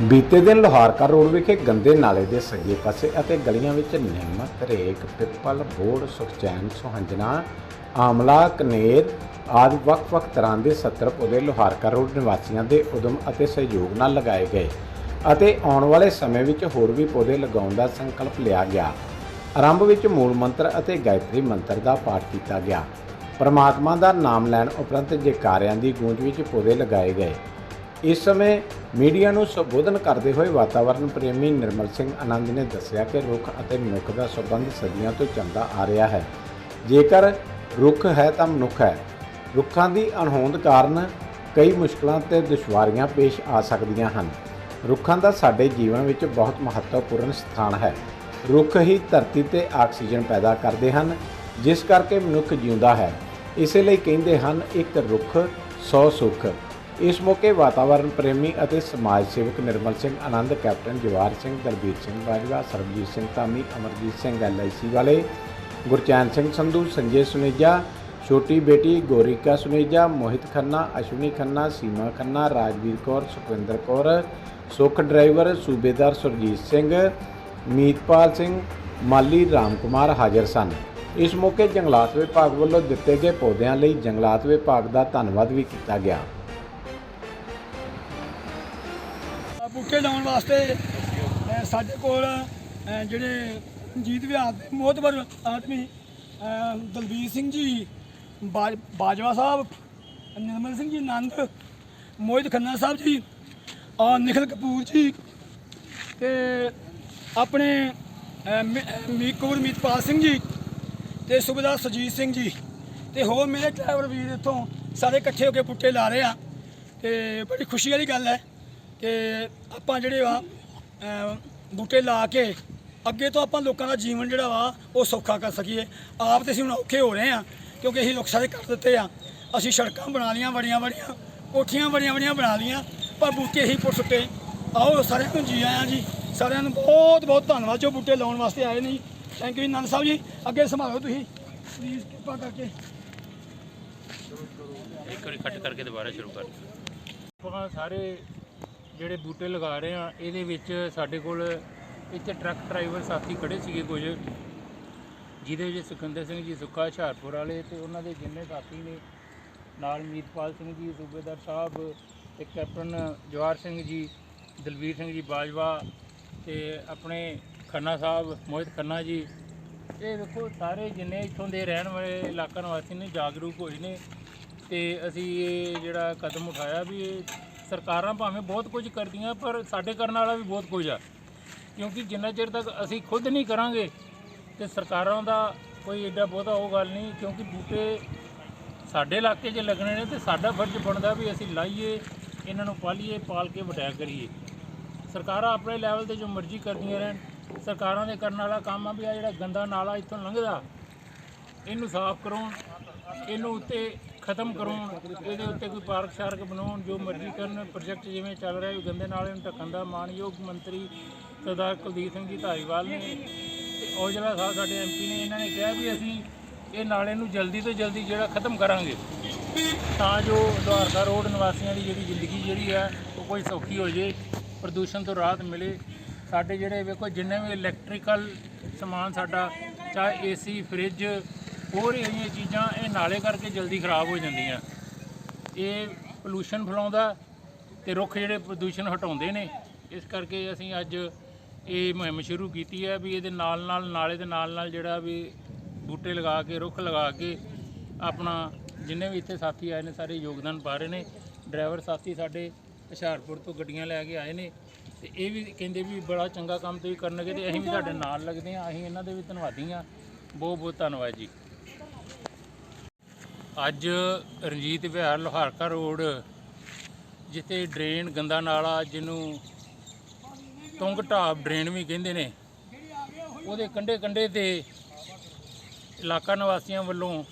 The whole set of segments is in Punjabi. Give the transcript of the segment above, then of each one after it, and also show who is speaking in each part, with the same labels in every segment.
Speaker 1: ਬੀਤੇ ਦਿਨ ਲੋਹਾਰਕਾ ਰੋਡ ਵਿਖੇ ਗੰਦੇ ਨਾਲੇ ਦੇ ਸੱਜੇ ਪਾਸੇ ਅਤੇ ਗਲੀਆਂ ਵਿੱਚ ਨਿੰਮ ਰੇਕ, ਪਿੱਪਲ, ਬੋੜ, ਸੁਖਚੈਨ ਸੁਹੰਜਨਾ ਆਮਲਾ, ਕਨੇਰ ਆਦਿ ਵੱਖ-ਵੱਖ ਤਰ੍ਹਾਂ ਦੇ 70 ਪੌਦੇ ਲੋਹਾਰਕਾ ਰੋਡ ਨਿਵਾਸੀਆਂ ਦੇ ਉਦਮ ਅਤੇ ਸਹਿਯੋਗ ਨਾਲ ਲਗਾਏ ਗਏ ਅਤੇ ਆਉਣ ਵਾਲੇ ਸਮੇਂ ਵਿੱਚ ਹੋਰ ਵੀ ਪੌਦੇ ਲਗਾਉਣ ਦਾ ਸੰਕਲਪ ਲਿਆ ਗਿਆ। ਆਰੰਭ ਵਿੱਚ ਮੂਲ ਮੰਤਰ ਅਤੇ ਗਾਇਤਰੀ ਮੰਤਰ ਦਾ ਪਾਠ ਕੀਤਾ ਗਿਆ। ਪਰਮਾਤਮਾ ਦਾ ਨਾਮ ਲੈਣ ਉਪਰੰਤ ਜੈਕਾਰਿਆਂ ਦੀ ਗੂੰਜ ਵਿੱਚ ਪੌਦੇ ਲਗਾਏ ਗਏ। ਇਸ ਸਮੇਂ ਮੀਡੀਆ ਨੂੰ ਸੰਬੋਧਨ ਕਰਦੇ ਹੋਏ ਵਾਤਾਵਰਣ ਪ੍ਰੇਮੀ ਨਿਰਮਲ ਸਿੰਘ ਆਨੰਦ ਨੇ ਦੱਸਿਆ ਕਿ ਰੁੱਖ ਅਤੇ ਮਨੁੱਖ ਦਾ ਸੰਬੰਧ ਸਦੀਆਂ ਤੋਂ ਚੱਲਦਾ ਆ ਰਿਹਾ ਹੈ। ਜੇਕਰ ਰੁੱਖ ਹੈ ਤਾਂ ਮਨੁੱਖ ਹੈ। ਰੁੱਖਾਂ ਦੀ ਅਣਹੋਂਦ ਕਾਰਨ ਕਈ ਮੁਸ਼ਕਲਾਂ ਤੇ ਦੁਸ਼ਵਾਰੀਆਂ ਪੇਸ਼ ਆ ਸਕਦੀਆਂ ਹਨ। ਰੁੱਖਾਂ ਦਾ ਸਾਡੇ ਜੀਵਨ ਵਿੱਚ ਬਹੁਤ ਮਹੱਤਵਪੂਰਨ ਸਥਾਨ ਹੈ। ਰੁੱਖ ਹੀ ਧਰਤੀ ਤੇ ਆਕਸੀਜਨ ਪੈਦਾ ਕਰਦੇ ਹਨ, ਜਿਸ ਕਰਕੇ ਮਨੁੱਖ ਜਿਉਂਦਾ ਹੈ। ਇਸੇ ਲਈ ਕਹਿੰਦੇ ਹਨ, ਇੱਕ ਰੁੱਖ 100 ਸੁੱਖ। ਇਸ ਮੌਕੇ ਵਾਤਾਵਰਣ ਪ੍ਰੇਮੀ ਅਤੇ ਸਮਾਜ ਸੇਵਕ ਨਿਰਮਲ ਸਿੰਘ, ਆਨੰਦ ਕੈਪਟਨ ਜਵਾਰ ਸਿੰਘ, ਦਲਬੀਰ ਸਿੰਘ ਬਾਜਵਾ, ਸਰਬਜੀਤ ਸਿੰਘ ਧਾਮੀ, ਅਮਰਜੀਤ ਸਿੰਘ ਐਲਆਈਸੀ ਵਾਲੇ, ਗੁਰਚੈਨ ਸਿੰਘ ਸੰਧੂ, ਸੰਜੇ ਸੁਨੇਜਾ, ਛੋਟੀ ਬੇਟੀ ਗੋਰਿਕਾ ਸੁਨੇਜਾ, ਮੋਹਿਤ ਖੰਨਾ, ਅਸ਼ਵਨੀ ਖੰਨਾ, ਸੀਮਾ ਖੰਨਾ, ਰਾਜਵੀਰ ਕੌਰ, ਸੁਖਵਿੰਦਰ ਕੌਰ, ਸੁਖ ਡਰਾਈਵਰ, ਸੂਬੇਦਾਰ ਸੁਰਜੀਤ ਸਿੰਘ, ਮੀਤਪਾਲ ਸਿੰਘ, ਮਾਲੀ ਰਾਮ ਕੁਮਾਰ ਹਾਜ਼ਰ ਸਨ। ਇਸ ਮੌਕੇ ਜੰਗਲਾਤ ਵਿਭਾਗ ਵੱਲੋਂ ਦਿੱਤੇ ਗਏ ਪੌਦਿਆਂ ਲਈ ਜੰਗਲਾਤ ਵਿਭਾਗ ਦਾ ਧੰਨਵਾਦ ਵੀ ਕੀਤਾ ਗਿਆ।
Speaker 2: ਬੂਟੇ ਲਾਉਣ ਵਾਸਤੇ ਸਾਡੇ ਕੋਲ ਜਿਹੜੇ ਜੀਤ ਵਿਹਾਰ ਦੇ ਮੋਹਤਬਰ ਆਦਮੀ ਅ, ਦਲਬੀਰ ਸਿੰਘ ਜੀ ਬਾਜ- ਬਾਜਵਾ ਸਾਹਿਬ ਨਿਰਮਲ ਸਿੰਘ ਜੀ ਆਨੰਦ ਮੋਹਿਤ ਖੰਨਾ ਸਾਹਿਬ ਜੀ ਔਰ ਨਿਖਲ ਕਪੂਰ ਜੀ ਤੇ ਆਪਣੇ ਅ, ਮੀਕੂਰ ਮੀਤਪਾਲ ਸਿੰਘ ਜੀ ਤੇ ਸੁਬੇਦਾਰ ਸੁਜੀਤ ਸਿੰਘ ਜੀ ਤੇ ਹੋਰ ਮੇਰੇ ਡਰਾਈਵਰ ਵੀਰ ਇੱਥੋਂ ਸਾਰੇ ਇਕੱਠੇ ਹੋ ਕੇ ਪੁੱਟੇ ਲਾ ਰਹੇ ਆ ਤੇ ਬੜੀ ਖੁਸ਼ੀ ਵਾਲੀ ਗੱਲ ਹੈ। ਕਿ ਆਪਾਂ ਜਿਹੜੇ ਵਾ ਅਮ, ਬੂਟੇ ਲਾ ਕੇ ਅੱਗੇ ਤੋਂ ਆਪਾਂ ਲੋਕਾਂ ਦਾ ਜੀਵਨ ਜਿਹੜਾ ਵਾ ਉਹ ਸੌਖਾ ਕਰ ਸਕੀਏ। ਆਪ ਤੇ ਅਸੀਂ ਹੁਣ ਔਖੇ ਹੋ ਰਹੇ ਆ ਕਿਉਂਕਿ ਅਸੀਂ ਲੋਕ ਸਾਰੇ ਕਰ ਦਿੱਤੇ ਆ। ਅਸੀਂ ਸੜਕਾਂ ਬਣਾ ਲੀਆਂ ਬੜੀਆਂ ਬੜੀਆਂ ਕੋਠੀਆਂ ਬੜੀਆਂ ਬੜੀਆਂ ਬਣਾ ਲੀਆਂ ਪਰ ਬੂਟੇ ਹੀ ਪੁੱਟ ਸੁੱਟੇ। ਆਓ ਸਾਰਿਆਂ ਨੂੰ ਜੀ ਆਇਆਂ ਜੀ। ਸਾਰਿਆਂ ਨੂੰ ਬਹੁਤ ਬਹੁਤ ਧੰਨਵਾਦ ਜੋ ਬੂਟੇ ਲਾਉਣ ਵਾਸਤੇ ਆਏ ਨੇ ਥੈਂਕ ਯੂ ਨੰਦ ਸਾਹਿਬ ਜੀ। ਅੱਗੇ ਸੰਭਾਲੋ ਤੁਸੀਂ। ਪਲੀਜ਼ ਕਿਰਪਾ ਕਰਕੇ।
Speaker 3: ਇੱਕ ਵਾਰੀ ਕੱਟ ਕਰਕੇ ਦੁਬਾਰਾ ਸ਼ੁਰੂ ਕਰ ਸਾਰੇ ਜਿਹੜੇ ਬੂਟੇ ਲਗਾ ਰਹੇ ਆ, ਇਹਦੇ ਵਿੱਚ ਸਾਡੇ ਕੋਲ ਇੱਥੇ ਟਰੱਕ ਡਰਾਈਵਰ ਸਾਥੀ ਖੜੇ ਸੀਗੇ ਕੁਝ, ਜਿਹਦੇ ਵਿੱਚ ਸੁਖਿੰਦਰ ਸਿੰਘ ਜੀ ਸੁੱਕਾ ਹੁਸ਼ਿਆਰਪੁਰ ਵਾਲੇ ਤੇ ਉਹਨਾਂ ਦੇ ਜਿੰਨੇ ਸਾਥੀ ਨੇ, ਨਾਲ ਮੀਤਪਾਲ ਸਿੰਘ ਜੀ, ਸੂਬੇਦਾਰ ਸਾਹਿਬ ਤੇ ਕੈਪਟਨ ਜਵਾਰ ਸਿੰਘ ਜੀ ਦਲਵੀਰ ਸਿੰਘ ਜੀ ਬਾਜਵਾ ਤੇ ਆਪਣੇ ਖੰਨਾ ਸਾਹਿਬ, ਮੋਹਿਤ ਖੰਨਾ ਜੀ। ਇਹ ਵੇਖੋ, ਸਾਰੇ ਜਿੰਨੇ ਇੱਥੋਂ ਦੇ ਰਹਿਣ ਵਾਲੇ ਇਲਾਕਾ ਨਿਵਾਸੀ ਨੇ, ਜਾਗਰੂਕ ਹੋਏ ਨੇ ਤੇ ਅਸੀਂ ਇਹ ਜਿਹੜਾ ਕਦਮ ਉਠਾਇਆ ਵੀ ਇਹ ਸਰਕਾਰਾਂ ਭਾਵੇਂ ਬਹੁਤ ਕੁਝ ਕਰਦੀਆਂ, ਪਰ ਸਾਡੇ ਕਰਨ ਵਾਲਾ ਵੀ ਬਹੁਤ ਕੁਝ ਆ। ਕਿਉਂਕਿ ਜਿੰਨਾ ਚਿਰ ਤੱਕ ਅਸੀਂ ਖੁਦ ਨਹੀਂ ਕਰਾਂਗੇ ਤੇ ਸਰਕਾਰਾਂ ਦਾ ਕੋਈ ਏਡਾ ਬਹੁਤਾ ਉਹ ਗੱਲ ਨਹੀਂ, ਕਿਉਂਕਿ ਬੂਟੇ ਸਾਡੇ ਇਲਾਕੇ 'ਚ ਲੱਗਣੇ ਨੇ ਤੇ ਸਾਡਾ ਫਰਜ਼ ਬਣਦਾ ਵੀ ਅਸੀਂ ਲਾਈਏ, ਇਹਨਾਂ ਨੂੰ ਪਾਲੀਏ, ਪਾਲ ਕੇ ਵਟਿਆ ਕਰੀਏ। ਸਰਕਾਰਾਂ ਆਪਣੇ ਲੈਵਲ ਤੇ ਜੋ ਮਰਜ਼ੀ ਕਰਦੀਆਂ ਰਹਿਣ, ਸਰਕਾਰਾਂ ਦੇ ਕਰਨ ਵਾਲਾ ਕੰਮ ਆ ਵੀ ਆ ਜਿਹੜਾ ਗੰਦਾ ਨਾਲਾ ਇੱਥੋਂ ਲੰਘਦਾ, ਇਹਨੂੰ ਸਾਫ਼ ਕਰਾਉਣ, ਇਹਨੂੰ ਉੱਤੇ ਖਤਮ ਕਰਾਉਣ ਇਹਦੇ ਉੱਤੇ ਕੋਈ ਪਾਰਕ ਸ਼ਾਰਕ ਬਣਾਉਣ ਜੋ ਮਰਜ਼ੀ ਕਰਨ ਪ੍ਰੋਜੈਕਟ ਜਿਵੇਂ ਚੱਲ ਰਿਹਾ ਵੀ ਗੰਦੇ ਨਾਲੇ ਨੂੰ ਢੱਕਣ ਦਾ ਮਾਨਯੋਗ ਮੰਤਰੀ ਸਰਦਾਰ ਕੁਲਦੀਪ ਸਿੰਘ ਜੀ ਧਾਰੀਵਾਲ ਨੇ। ਤੇ ਔਜਲਾ ਸਾਹਿਬ ਸਾਡੇ ਐਮਪੀ ਨੇ, ਇਹਨਾਂ ਨੇ ਕਿਹਾ ਵੀ ਅਸੀਂ ਇਹ ਨਾਲੇ ਨੂੰ ਜਲਦੀ ਤੋਂ ਜਲਦੀ ਜਿਹੜਾ ਖਤਮ ਕਰਾਂਗੇ। ਤਾਂ ਜੋ ਦੁਆਰਕਾ ਰੋਡ ਨਿਵਾਸੀਆਂ ਦੀ ਜਿਹੜੀ ਜ਼ਿੰਦਗੀ ਜਿਹੜੀ ਹੈ, ਉਹ ਕੋਈ ਸੌਖੀ ਹੋ ਜੇ, ਪ੍ਰਦੂਸ਼ਣ ਤੋਂ ਰਾਹਤ ਮਿਲੇ। ਸਾਡੇ ਜਿਹੜੇ ਵੇਖੋ, ਜਿੰਨੇ ਵੀ ਇਲੈਕਟ੍ਰੀਕਲ ਸਮਾਨ ਸਾਡਾ, ਚਾਹੇ ਏਸੀ ਫ੍ਰਿਜ ਹੋਰ ਇਹਦੀਆਂ ਚੀਜ਼ਾਂ, ਇਹ ਨਾਲੇ ਕਰਕੇ ਜਲਦੀ ਖਰਾਬ ਹੋ ਜਾਂਦੀਆਂ। ਇਹ ਪੋਲੂਸ਼ਨ ਫੈਲਾਉਂਦਾ ਤੇ ਰੁੱਖ ਜਿਹੜੇ ਪ੍ਰਦੂਸ਼ਣ ਹਟਾਉਂਦੇ ਨੇ, ਇਸ ਕਰਕੇ ਅਸੀਂ ਅੱਜ ਇਹ ਮੁਹਿੰਮ ਸ਼ੁਰੂ ਕੀਤੀ ਹੈ ਵੀ ਇਹਦੇ ਨਾਲ ਨਾਲ, ਨਾਲੇ ਦੇ ਨਾਲ ਨਾਲ ਜਿਹੜਾ ਵੀ ਬੂਟੇ ਲਗਾ ਕੇ, ਰੁੱਖ ਲਗਾ ਕੇ ਆਪਣਾ ਜਿੰਨੇ ਵੀ ਇੱਥੇ ਸਾਥੀ ਆਏ ਨੇ, ਸਾਰੇ ਯੋਗਦਾਨ ਪਾ ਰਹੇ ਨੇ। ਡਰਾਈਵਰ ਸਾਥੀ ਸਾਡੇ ਹੁਸ਼ਿਆਰਪੁਰ ਤੋਂ ਗੱਡੀਆਂ ਲੈ ਕੇ ਆਏ ਨੇ ਤੇ ਇਹ ਵੀ ਕਹਿੰਦੇ ਵੀ ਬੜਾ ਚੰਗਾ ਕੰਮ ਤੁਸੀਂ ਕਰਨਗੇ ਤੇ ਅਸੀਂ ਵੀ ਤੁਹਾਡੇ ਨਾਲ ਲੱਗਦੇ ਹਾਂ। ਅਸੀਂ ਇਹਨਾਂ ਦੇ ਵੀ ਧੰਨਵਾਦੀ ਹਾਂ। ਬਹੁਤ ਬਹੁਤ ਧੰਨਵਾਦ ਜੀ। ਅੱਜ ਰਣਜੀਤ ਵਿਹਾਰ ਲੋਹਾਰਕਾ ਰੋਡ, ਜਿੱਥੇ ਡਰੇਨ ਗੰਦਾ ਨਾਲਾ ਜਿਹਨੂੰ ਤੁੰਗ ਢਾਬ ਡਰੇਨ ਵੀ ਕਹਿੰਦੇ ਨੇ, ਉਹਦੇ ਕੰਢੇ ਕੰਢੇ ਤੇ ਇਲਾਕਾ ਨਿਵਾਸੀਆਂ ਵੱਲੋਂ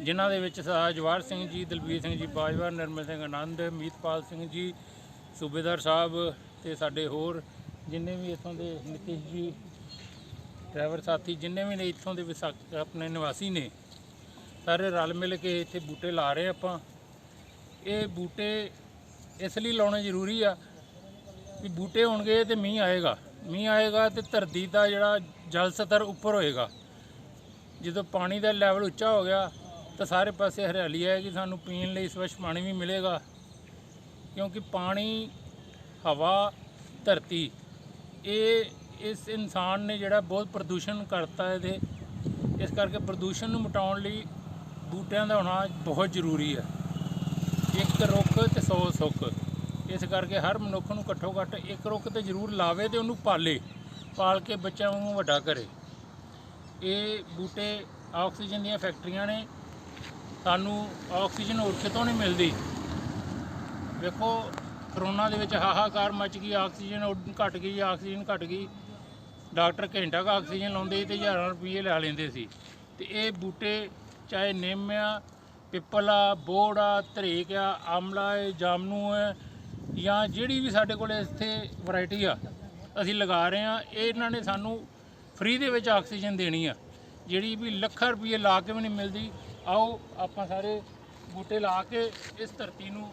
Speaker 3: ਜਿਨ੍ਹਾਂ ਦੇ ਵਿੱਚ ਸਰਦਾਰ ਜਵਾਹਰ ਸਿੰਘ ਜੀ, ਦਲਬੀਰ ਸਿੰਘ ਜੀ, ਬਾਜਵਾ, ਨਰਮਲ ਸਿੰਘ ਆਨੰਦ, ਮੀਤਪਾਲ ਸਿੰਘ ਜੀ, ਸੂਬੇਦਾਰ ਸਾਹਿਬ ਤੇ ਸਾਡੇ ਹੋਰ ਜਿੰਨੇ ਵੀ ਇੱਥੋਂ ਦੇ ਨਿਤਿਸ਼ ਜੀ, ਡਰਾਈਵਰ ਸਾਥੀ ਜਿੰਨੇ ਵੀ ਨੇ ਇੱਥੋਂ ਦੇ ਵਿਸਾਖ, ਆਪਣੇ ਨਿਵਾਸੀ ਨੇ ਸਾਰੇ ਰਲ ਮਿਲ ਕੇ ਇੱਥੇ ਬੂਟੇ ਲਾ ਰਹੇ ਆਪਾਂ। ਇਹ ਬੂਟੇ ਇਸ ਲਈ ਲਾਉਣੇ ਜ਼ਰੂਰੀ ਆ ਵੀ ਬੂਟੇ ਹੋਣਗੇ ਤੇ ਮੀਂਹ ਆਏਗਾ। ਮੀਂਹ ਆਏਗਾ ਤੇ ਧਰਤੀ ਦਾ ਜਿਹੜਾ ਜਲ ਸਤਰ ਉੱਪਰ ਹੋਏਗਾ। ਜਦੋਂ ਪਾਣੀ ਦਾ ਲੈਵਲ ਉੱਚਾ ਹੋ ਗਿਆ ਤਾਂ ਸਾਰੇ ਪਾਸੇ ਹਰਿਆਲੀ ਆਏਗੀ, ਸਾਨੂੰ ਪੀਣ ਲਈ ਸਵੱਛ ਪਾਣੀ ਵੀ ਮਿਲੇਗਾ। ਕਿਉਂਕਿ ਪਾਣੀ, ਹਵਾ, ਧਰਤੀ, ਇਹ ਇਸ ਇਨਸਾਨ ਨੇ ਜਿਹੜਾ ਬਹੁਤ ਪ੍ਰਦੂਸ਼ਣ ਕਰਤਾ ਇਹਦੇ। ਇਸ ਕਰਕੇ ਪ੍ਰਦੂਸ਼ਣ ਨੂੰ ਮਿਟਾਉਣ ਲਈ ਬੂਟਿਆਂ ਦਾ ਹੋਣਾ ਬਹੁਤ ਜ਼ਰੂਰੀ ਹੈ। ਇੱਕ ਰੁੱਖ ਤੇ 100 ਸੁੱਖ। ਇਸ ਕਰਕੇ ਹਰ ਮਨੁੱਖ ਨੂੰ ਘੱਟੋ ਘੱਟ ਇੱਕ ਰੁੱਖ ਤੇ ਜ਼ਰੂਰ ਲਾਵੇ ਤੇ ਉਹਨੂੰ ਪਾਲੇ, ਪਾਲ ਕੇ ਬੱਚਿਆਂ ਨੂੰ ਵੱਡਾ ਕਰੇ। ਇਹ ਬੂਟੇ ਆਕਸੀਜਨ ਦੀਆਂ ਫੈਕਟਰੀਆਂ ਨੇ। ਸਾਨੂੰ ਆਕਸੀਜਨ ਹੋਰ ਕਿਤੋਂ ਨਹੀਂ ਮਿਲਦੀ। ਵੇਖੋ, ਕਰੋਨਾ ਦੇ ਵਿੱਚ ਹਾਹਾਕਾਰ ਮਚ ਗਈ, ਆਕਸੀਜਨ ਉੱਡ- ਘਟ ਗਈ, ਆਕਸੀਜਨ ਘਟ ਗਈ। ਡਾਕਟਰ ਘੰਟਾ ਕੁ ਆਕਸੀਜਨ ਲਾਉਂਦੇ ਸੀ ਤੇ ਹਜ਼ਾਰਾਂ ਰੁਪਏ ਲੈ ਲੈਂਦੇ ਸੀ। ਤੇ ਇਹ ਬੂਟੇ ਚਾਹੇ ਨਿੰਮ ਆ, ਪਿੱਪਲ ਆ, ਬੋੜ ਆ, ਧਰੇਕ ਆ, ਆਮਲਾ ਹੈ ਜਾਮਨੂ ਹੈ ਜਾਂ ਜਿਹੜੀ ਵੀ ਸਾਡੇ ਕੋਲ ਇੱਥੇ ਵੈਰਾਈਟੀ ਆ, ਅਸੀਂ ਲਗਾ ਰਹੇ ਆ ਇਹ ਇਹਨਾਂ ਨੇ ਸਾਨੂੰ ਫ੍ਰੀ ਦੇ ਵਿੱਚ ਆਕਸੀਜਨ ਦੇਣੀ ਆ। ਜਿਹੜੀ ਵੀ ਲੱਖਾਂ ਰੁਪਏ ਲਾ ਕੇ ਵੀ ਨਹੀਂ ਮਿਲਦੀ, ਆਓ ਆਪਾਂ ਸਾਰੇ ਬੂਟੇ ਲਾ ਕੇ ਇਸ ਧਰਤੀ ਨੂੰ